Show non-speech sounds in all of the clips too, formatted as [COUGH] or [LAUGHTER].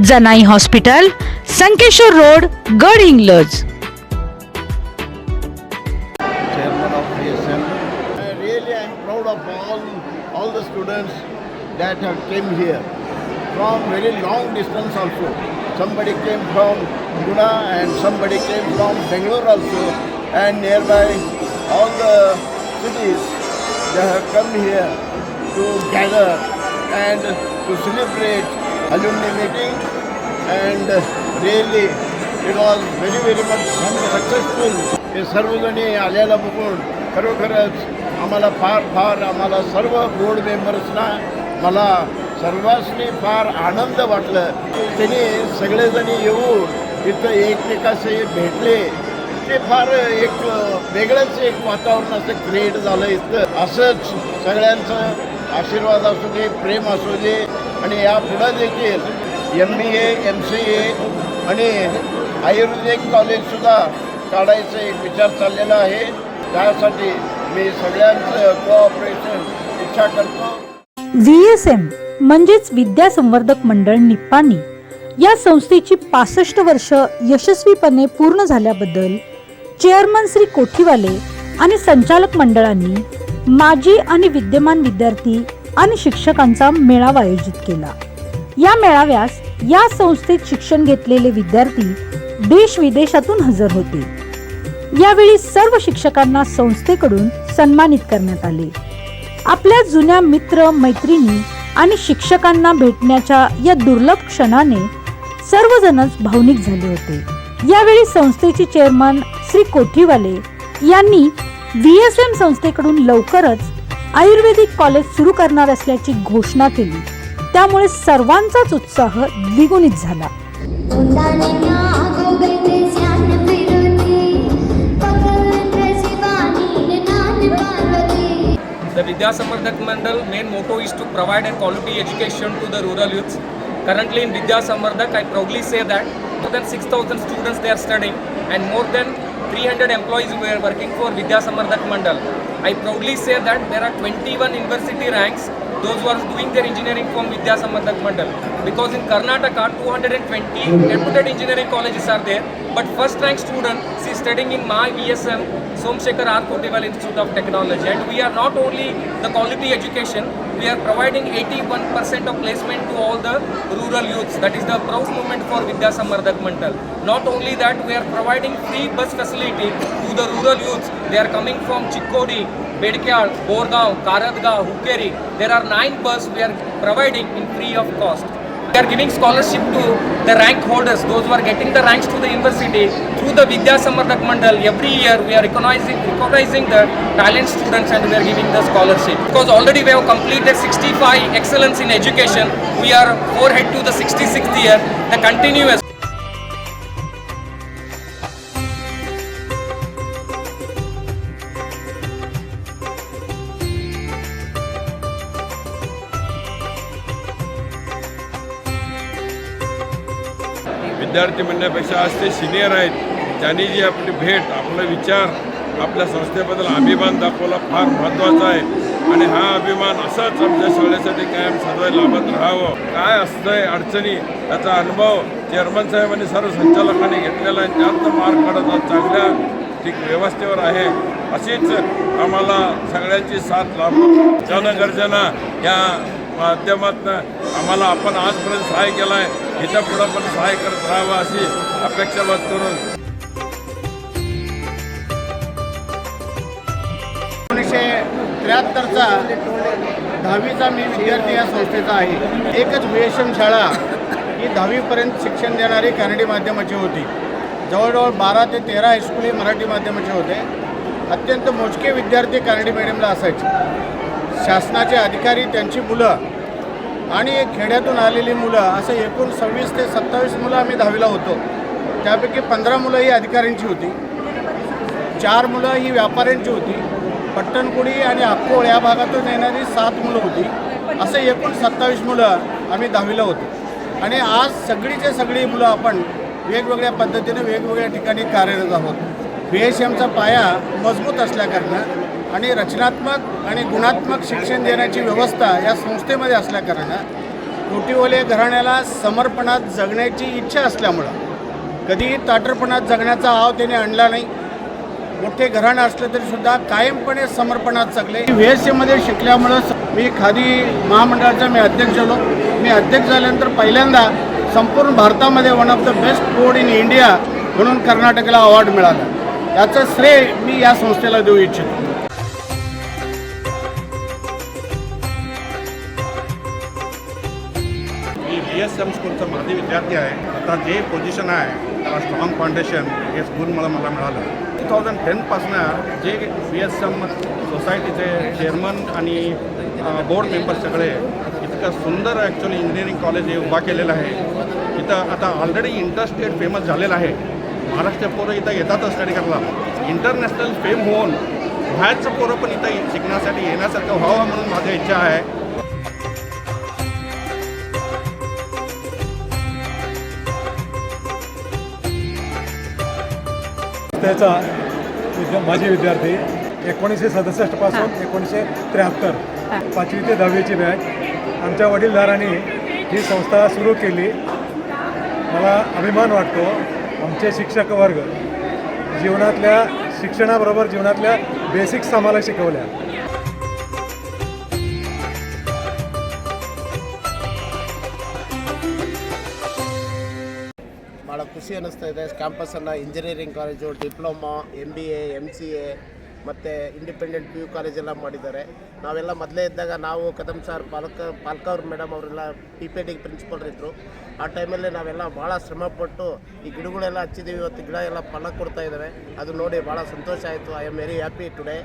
Janai hospital Sankeshwar road गड Inglaj chairman of PSM. I really am proud of all, all the students that have came here from very long distance also. Somebody came from Pune and somebody came from Bangalore also and nearby all the cities they have come here to gather and to celebrate alumni meeting And uh, really it was very very much successful. हे सर्वजणी आलेला बघून खरोखरच आम्हाला फार फार आम्हाला सर्व बोर्ड मेंबर्सना मला सर्वांनी फार आनंद वाटलं. त्यांनी सगळेजणी येऊन इथं एकमेकाशी भेटले. ते फार एक वेगळंच एक वातावरण असं क्रिएट झालं इथं. असंच सगळ्यांचं आशीर्वाद असू दे प्रेम असू दे. आणि यापुढं देखील M B A M C A आणि आयुर्वेदिक कॉलेजसुद्धा काढायचा एक विचार चाललेला आहे. त्यासाठी मी सगळ्यांचं कोऑपरेशन इच्छा करतो. व्ही एस एम म्हणजेच विद्या संवर्धक मंडळ निप्पाणी या संस्थेची पासष्ट वर्ष यशस्वीपणे पूर्ण झाल्याबद्दल चेअरमन श्री कोठीवाले आणि संचालक मंडळांनी माजी आणि विद्यमान विद्यार्थी आणि शिक्षकांचा मेळावा आयोजित केला. या मेळाव्यास या संस्थेत शिक्षण घेतलेले विद्यार्थी देश विदेशातून हजर होते. यावेळी सर्व शिक्षकांना संस्थेकडून सन्मानित करण्यात आले. आपल्या जुन्या मित्र मैत्रिणी आणि शिक्षकांना भेटण्याच्या या दुर्लभ क्षणाने सर्वजणच भावनिक झाले होते. यावेळी संस्थेचे चेअरमन श्री कोठीवाले यांनी व्ही एस एम संस्थेकडून लवकरच आयुर्वेदिक कॉलेज सुरू करणार असल्याची घोषणा केली. त्यामुळे सर्वांचाच उत्साह द्विगुणित झाला. The Vidya Samvardhak Mandal main motto is to provide and quality education to the rural youth currently in Vidya Samvardhak I proudly say that more than six thousand students they are studying and more than three hundred employees we are working for Vidya Samvardhak Mandal I proudly say that there are twenty one university ranks those who are doing their engineering from Vidya Samardhak Mandal. Because in Karnataka, 220 reputed engineering colleges are there, but first rank student she is studying in my VSM Somsekhar R. Kotiwal Institute of Technology. And we are not only the quality education, we are providing 81% of placement to all the rural youths. That is the proud moment for Vidya Samardhak Mandal. Not only that, we are providing free bus facility to the rural youths. They are coming from Chikkodi, Bedkyal, Borgaon, Karadga, Hukeri. There are nine bus we are providing in free of cost. We are giving scholarship to the rank holders, those who are getting the ranks to the university through the Vidya Samardhak Mandal. Every year we are recognizing, recognizing the talent students and we are giving the scholarship. Because already we have completed 65 excellence in education. We are forehead to the 66th year. The continuous विद्यार्थी म्हणण्यापेक्षा आज ते senior आहेत. त्यांनी जी आपली भेट आपला विचार आपल्या संस्थेबद्दल अभिमान दाखवला फार महत्त्वाचा आहे. आणि हा अभिमान असाच आमच्या शाळेसाठी कायम सदैव लाभत राहावं. काय असतंय अडचणी त्याचा अनुभव चेअरमन साहेबांनी सर्व संचालकांनी घेतलेला आहे. त्यात मार्ग काढत चांगल्या ठीक व्यवस्थेवर आहे. अशीच आम्हाला सगळ्यांची साथ लाभ जनगर्जना या माध्यमातून आम्हाला आपण आजपर्यंत सहाय्य केला आहे ह्याच्या पुढं पण सहाय्य करत राहावं अशी अपेक्षा व्यक्त करून. एकोणीसशे त्र्याहत्तरचा दहावीचा मी विद्यार्थी या संस्थेचा आहे. एकच वेशम शाळा ही दहावीपर्यंत शिक्षण देणारी कन्नडी माध्यमाची होती. जवळजवळ बारा ते तेरा हायस्कूल हे मराठी माध्यमाचे होते. अत्यंत मोजके विद्यार्थी कन्नडी मिडियमला असायचे. शासनाचे अधिकारी त्यांची मुलं आणि खेड्यातून आलेली मुलं असं एकूण सव्वीस ते सत्तावीस मुलं आम्ही दहावीला होतो. त्यापैकी पंधरा मुलं ही अधिकाऱ्यांची होती. चार मुलं ही व्यापाऱ्यांची होती. पट्टणकुडी आणि अक्कोळ या भागातून येणारी सात मुलं होती. असं एकूण सत्तावीस मुलं आम्ही दहावीला होतो. आणि आज सगळीचे सगळी मुलं आपण वेगवेगळ्या पद्धतीने वेगवेगळ्या ठिकाणी कार्यरत आहोत. बी एस एमचा पाया मजबूत असल्याकारणानं आणि रचनात्मक आणि गुणात्मक शिक्षण देण्याची व्यवस्था या संस्थेमध्ये असल्याकारणं कोटीवले घराण्याला समर्पणात जगण्याची इच्छा असल्यामुळं कधीही ताटरपणात जगण्याचा आव त्याने आणला नाही. मोठे घराणं असलं तरीसुद्धा कायमपणे समर्पणात जगले. व्ही एस सीमध्ये शिकल्यामुळं मी खादी महामंडळाचा मी अध्यक्ष झालो मी अध्यक्ष झाल्यानंतर पहिल्यांदा संपूर्ण भारतामध्ये one of the best board in India म्हणून कर्नाटकला अवॉर्ड मिळाला. याचं श्रेय मी या संस्थेला देऊ इच्छितो. एम स्कूलचा माजी विद्यार्थी आहे. आता जे पोझिशन आहे त्याला स्ट्रॉंग फाउंडेशन हे स्कूल मला मला मिळालं. टू थाउजंड टेनपासनं जे बी एस एम सोसायटीचे चेअरमन आणि बोर्ड मेंबर्स सगळे इतकं सुंदर ॲक्च्युली इंजिनिअरिंग कॉलेज हे उभा केलेलं आहे. इथं आता ऑलरेडी इंटरस्टेट फेमस झालेलं आहे. महाराष्ट्र पोरं इथं येतातच स्टडी करायला इंटरनॅशनल फेम होऊन बाहेरचं पोरं पण इथं शिकण्यासाठी येण्यासारखं व्हावं म्हणून माझी इच्छा आहे. त्याचा विद्या माजी विद्यार्थी एकोणीसशे सदुसष्टपासून एकोणीसशे त्र्याहत्तर. पाचवी ते दहावीची बॅच. आमच्या वडीलधारांनी ही संस्था सुरू केली. मला अभिमान वाटतो आमचे शिक्षक वर्ग जीवनातल्या शिक्षणाबरोबर जीवनातल्या बेसिक्स आम्हाला शिकवल्या. ಭಾಳ ಖುಷಿ ಅನ್ನಿಸ್ತಾ ಇದೆ. ಕ್ಯಾಂಪಸನ್ನು engineering college diploma M B A M C A ಮತ್ತು ಇಂಡಿಪೆಂಡೆಂಟ್ ಪಿ ಯು ಕಾಲೇಜೆಲ್ಲ ಮಾಡಿದ್ದಾರೆ. ನಾವೆಲ್ಲ ಮೊದಲೇ ಇದ್ದಾಗ ನಾವು ಕದಂ ಸರ್ ಪಾಲಕ, ಪಾಲ್ಕವ್ರ ಮೇಡಮ್ ಅವರೆಲ್ಲ ಪಿ ಪಿ ಡಿ ಪ್ರಿನ್ಸಿಪಲ್ ಇದ್ದರು ಆ ಟೈಮಲ್ಲಿ ನಾವೆಲ್ಲ ಭಾಳ ಶ್ರಮಪಟ್ಟು ಈ ಗಿಡಗಳೆಲ್ಲ ಹಚ್ಚಿದ್ದೀವಿ ಇವತ್ತು ಗಿಡ ಎಲ್ಲ ಫಲ ಕೊಡ್ತಾ ಇದ್ದಾವೆ ಅದು ನೋಡಿ ಭಾಳ ಸಂತೋಷ ಆಯಿತು. I am very happy today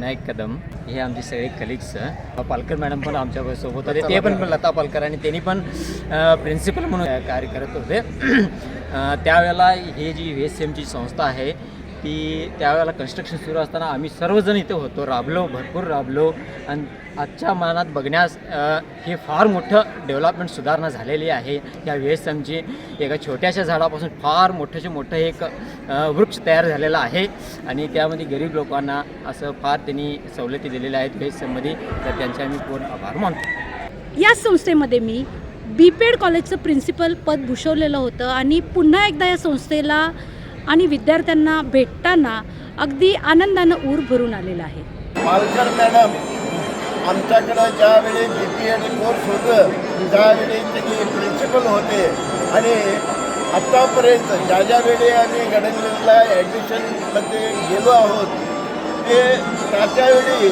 Vinayak Kadam हे आमचे सगळे कलिग्स पालकर मॅडम पण आमच्यासोबत होते. ते पण लता. पालकर आणि त्यांनी पण प्रिन्सिपल म्हणून कार्य करत होते. [CLEARS THROAT] त्यावेळेला हे जी व्ही एस एमची संस्था आहे की त्यावेळेला कन्स्ट्रक्शन सुरू असताना आम्ही सर्वजण इथे होतो राबलो भरपूर राबलो. आणि आजच्या मानात बघण्यास हे फार मोठं डेव्हलपमेंट सुधारणा झालेली आहे. या व्ही एका छोट्याशा झाडापासून फार मोठंचे मोठं एक वृक्ष तयार झालेला आहे. आणि त्यामध्ये गरीब लोकांना असं फार त्यांनी सवलती दिलेल्या आहेत. व्ही तर त्यांचे आम्ही पूर्ण आभार मानतो. या संस्थेमध्ये मी बीपेड कॉलेजचं प्रिन्सिपल पद भूषवलेलं होतं. आणि पुन्हा एकदा या संस्थेला आणि विद्यार्थ्यांना भेटताना अगदी आनंदानं ऊर भरून आलेला आहे. पालकर मॅडम आमच्याकडं ज्यावेळी बी पी एड कोर्स होतं त्यावेळी त्यांनी प्रिन्सिपल होते आणि आत्तापर्यंत ज्या ज्या वेळी आम्ही गडहिंग्लजला ॲडमिशनमध्ये गेलो आहोत ते त्या त्यावेळी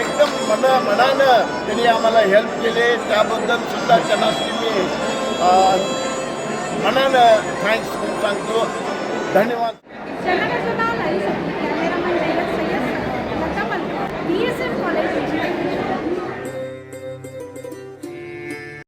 एकदम मना मनानं त्यांनी आम्हाला हेल्प केले. त्याबद्दल सुद्धा त्यांना मी मनानं थँक्स सांगतो. धन्यवाद.